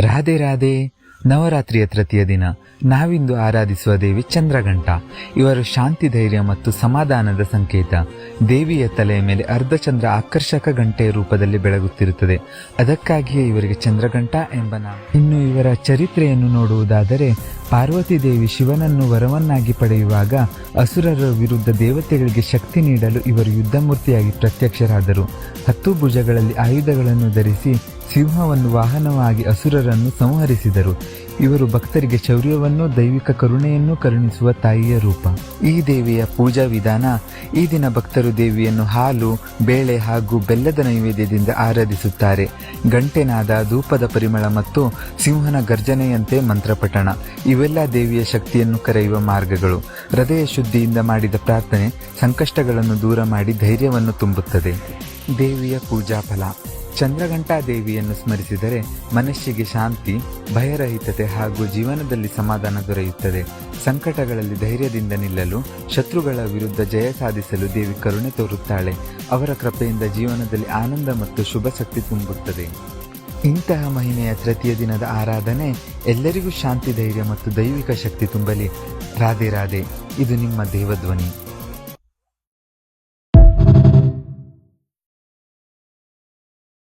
ರಾಧೆ ರಾಧೆ ನವರಾತ್ರಿಯ ತೃತೀಯ ದಿನ. ನಾವಿಂದು ಆರಾಧಿಸುವ ದೇವಿ ಚಂದ್ರಘಂಟ. ಇವರು ಶಾಂತಿ, ಧೈರ್ಯ ಮತ್ತು ಸಮಾಧಾನದ ಸಂಕೇತ. ದೇವಿಯ ತಲೆಯ ಮೇಲೆ ಅರ್ಧಚಂದ್ರ ಆಕರ್ಷಕ ಗಂಟೆಯ ರೂಪದಲ್ಲಿ ಬೆಳಗುತ್ತಿರುತ್ತದೆ. ಅದಕ್ಕಾಗಿಯೇ ಇವರಿಗೆ ಚಂದ್ರಘಂಟ ಎಂಬ ನಾಮ. ಇನ್ನು ಇವರ ಚರಿತ್ರೆಯನ್ನು ನೋಡುವುದಾದರೆ, ಪಾರ್ವತಿ ದೇವಿ ಶಿವನನ್ನು ವರವನ್ನಾಗಿ ಪಡೆಯುವಾಗ ಅಸುರರ ವಿರುದ್ಧ ದೇವತೆಗಳಿಗೆ ಶಕ್ತಿ ನೀಡಲು ಇವರು ಯುದ್ಧಮೂರ್ತಿಯಾಗಿ ಪ್ರತ್ಯಕ್ಷರಾದರು. ಹತ್ತು ಭುಜಗಳಲ್ಲಿ ಆಯುಧಗಳನ್ನು ಧರಿಸಿ ಸಿಂಹವನ್ನು ವಾಹನವಾಗಿ ಅಸುರರನ್ನು ಸಂಹರಿಸಿದರು. ಇವರು ಭಕ್ತರಿಗೆ ಶೌರ್ಯವನ್ನು ದೈವಿಕ ಕರುಣೆಯನ್ನೂ ಕರುಣಿಸುವ ತಾಯಿಯ ರೂಪ. ಈ ದೇವಿಯ ಪೂಜಾ ವಿಧಾನ, ಈ ದಿನ ಭಕ್ತರು ದೇವಿಯನ್ನು ಹಾಲು, ಬೇಳೆ ಹಾಗೂ ಬೆಲ್ಲದ ನೈವೇದ್ಯದಿಂದ ಆರಾಧಿಸುತ್ತಾರೆ. ಗಂಟೆನಾದ ಧೂಪದ ಪರಿಮಳ ಮತ್ತು ಸಿಂಹನ ಗರ್ಜನೆಯಂತೆ ಮಂತ್ರಪಠಣ. ಇವೆಲ್ಲ ದೇವಿಯ ಶಕ್ತಿಯನ್ನು ಕರೆಯುವ ಮಾರ್ಗಗಳು. ಹೃದಯ ಶುದ್ಧಿಯಿಂದ ಮಾಡಿದ ಪ್ರಾರ್ಥನೆ, ಸಂಕಷ್ಟಗಳನ್ನು ದೂರ ಮಾಡಿ ಧೈರ್ಯವನ್ನು ತುಂಬುತ್ತದೆ. ದೇವಿಯ ಪೂಜಾ ಫಲ. ಚಂದ್ರಘಂಟಾ ದೇವಿಯನ್ನು ಸ್ಮರಿಸಿದರೆ ಮನಸ್ಸಿಗೆ ಶಾಂತಿ, ಭಯರಹಿತತೆ ಹಾಗೂ ಜೀವನದಲ್ಲಿ ಸಮಾಧಾನ ದೊರೆಯುತ್ತದೆ. ಸಂಕಟಗಳಲ್ಲಿ ಧೈರ್ಯದಿಂದ ನಿಲ್ಲಲು, ಶತ್ರುಗಳ ವಿರುದ್ಧ ಜಯ ಸಾಧಿಸಲು ದೇವಿ ಕರುಣೆ ತೋರುತ್ತಾಳೆ. ಅವರ ಕೃಪೆಯಿಂದ ಜೀವನದಲ್ಲಿ ಆನಂದ ಮತ್ತು ಶುಭ ಶಕ್ತಿ ತುಂಬುತ್ತದೆ. ಇಂತಹ ಮಹಿಮೆಯ ತೃತೀಯ ದಿನದ ಆರಾಧನೆ ಎಲ್ಲರಿಗೂ ಶಾಂತಿ, ಧೈರ್ಯ ಮತ್ತು ದೈವಿಕ ಶಕ್ತಿ ತುಂಬಲಿ. ರಾಧೆ ರಾಧೆ, ಇದು ನಿಮ್ಮ ದೇವಧ್ವನಿ.